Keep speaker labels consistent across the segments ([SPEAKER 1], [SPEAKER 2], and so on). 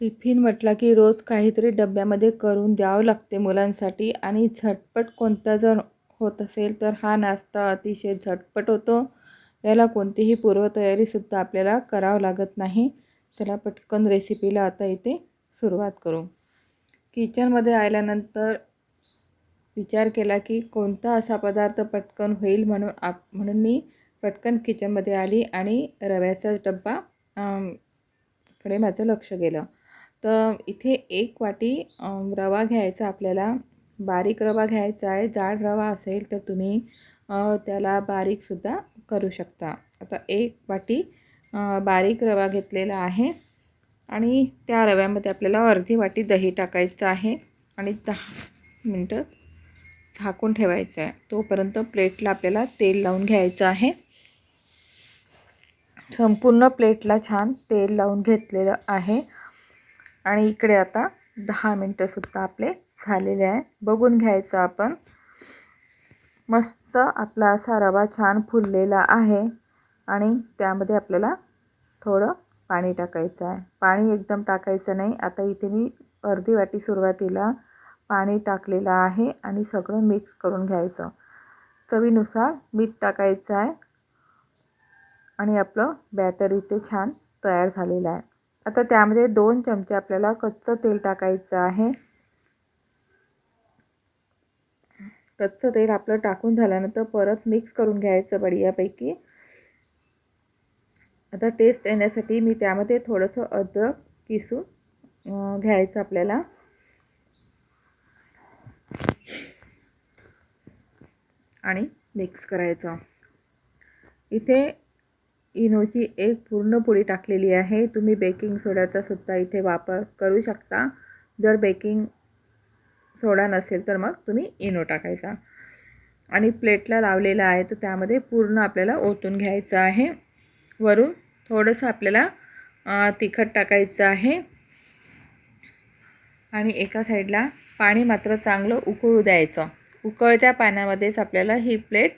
[SPEAKER 1] Tiffin म्हटलं की रोज काहीतरी डब्यामध्ये करून द्यावं लागते मुलांसाठी आणि झटपट कोणता जर होत असेल तर हा नाश्ता अतिशय झटपट होतो. याला कोणतीही पूर्वतयारीसुद्धा आपल्याला करावं लागत नाही. चला पटकन रेसिपीला आता इथे सुरुवात करू. किचनमध्ये आल्यानंतर विचार केला की कोणता असा पदार्थ पटकन होईल म्हणून आप म्हणून मी पटकन किचनमध्ये आली आणि रव्याचा डब्बा कडे माझं लक्ष गेलं. तर इथे एक वाटी रवा घ्यायचा आपल्याला. बारीक रवा घ्यायचा आहे. जाड रवा असेल तर तुम्ही त्याला बारीकसुद्धा करू शकता. आता एक वाटी बारीक रवा घेतलेला आहे. आणि त्या रव्यामध्ये आपल्याला अर्धी वाटी दही टाकायचं आहे. आणि दहा मिनटं झाकून ठेवायचं आहे. तोपर्यंत प्लेटला आपल्याला तेल लावून घ्यायचं आहे. संपूर्ण प्लेटला छान तेल लावून घेतलेलं आहे. आणि इकडे आता दहा मिनटंसुद्धा आपले झालेले आहे. बघून घ्यायचं आपण. मस्त आपला असा रवा छान फुललेला आहे आणि त्यामध्ये आपल्याला थोडं पाणी टाकायचं आहे. पाणी एकदम टाकायचं नाही. आता इथे मी अर्धी वाटी सुरुवातीला पाणी टाकलेलं आहे आणि सगळं मिक्स करून घ्यायचं. चवीनुसार मीठ टाकायचं आहे आणि आपलं बॅटर इथे छान तयार झालेलं आहे. आता त्यामध्ये दोन चमचे आपल्याला कच्चं तेल टाकायचं आहे. कच्चं तेल आपलं टाकून झाल्यानंतर परत मिक्स करून घ्यायचं बढियापैकी आता टेस्ट येण्यासाठी मी त्यामध्ये थोडंसं अद्रक किसून घ्यायचं आपल्याला. आणि मिक्स करायचं. इथे इनोची एक पूर्ण पुडी टाकलेली आहे. तुम्ही बेकिंग सोड्याचा सुद्धा इथे वापर करू शकता. जर बेकिंग सोडा नसेल तर मग तुम्ही इनो टाकायचा. आणि प्लेटला लावलेला आहे तर त्यामध्ये पूर्ण आपल्याला ओतून घ्यायचं आहे. वरून थोडंसं आपल्याला तिखट टाकायचं आहे. आणि एका साईडला पाणी मात्र चांगलं उकळू द्यायचं. उकळत्या पाण्यामध्येच आपल्याला ही प्लेट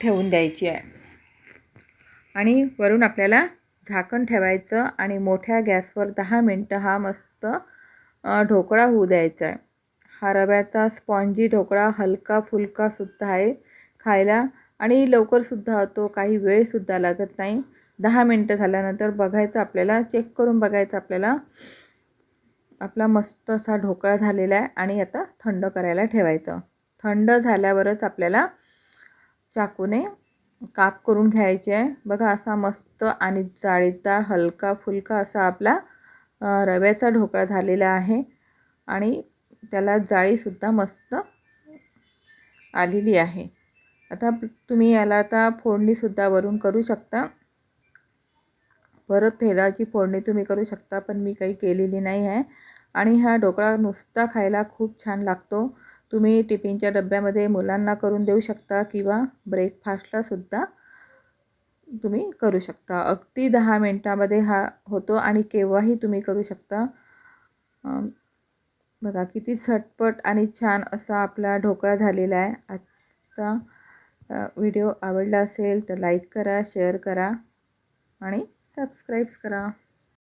[SPEAKER 1] ठेवून द्यायची आहे. आणि वरून आपल्याला झाकण ठेवायचं आणि मोठ्या गॅसवर दहा मिनटं हा मस्त ढोकळा होऊ द्यायचा आहे. हा रव्याचा स्पॉन्जी ढोकळा हलका फुलकासुद्धा आहे खायला आणि लवकरसुद्धा होतो काही वेळसुद्धा लागत नाही. दहा मिनटं झाल्यानंतर बघायचं आपल्याला चेक करून बघायचं आपल्याला. आपला मस्त असा ढोकळा झालेला आहे आणि आता थंड करायला ठेवायचं. थंड झाल्यावरच आपल्याला चाकूने काप करून घ्यायचे. आहे बघा असा मस्त आणि जाळीदार हलका फुलका असा आपला रव्याचा ढोकळा झालेला आहे. आणि त्याला जाळीसुद्धा मस्त आलेली आहे. आता तुम्ही याला आता फोडणीसुद्धा वरून करू शकता. परत तेलाची फोडणी तुम्ही करू शकता पण मी काही केलेली नाही आहे. आणि हा ढोकळा नुसता खायला खूप छान लागतो. तुम्ही टिफिनच्या डब्यामध्ये मुलांना करून देऊ शकता किंवा ब्रेकफास्टलासुद्धा तुम्ही करू शकता. अगदी दहा मिनटामध्ये हा होतो आणि केव्हाही तुम्ही करू शकता. बघा किती झटपट आणि छान असा आपला ढोकळा झालेला आहे. आजचा व्हिडिओ आवडला असेल तर लाईक करा शेअर करा आणि सबस्क्राईब्स करा.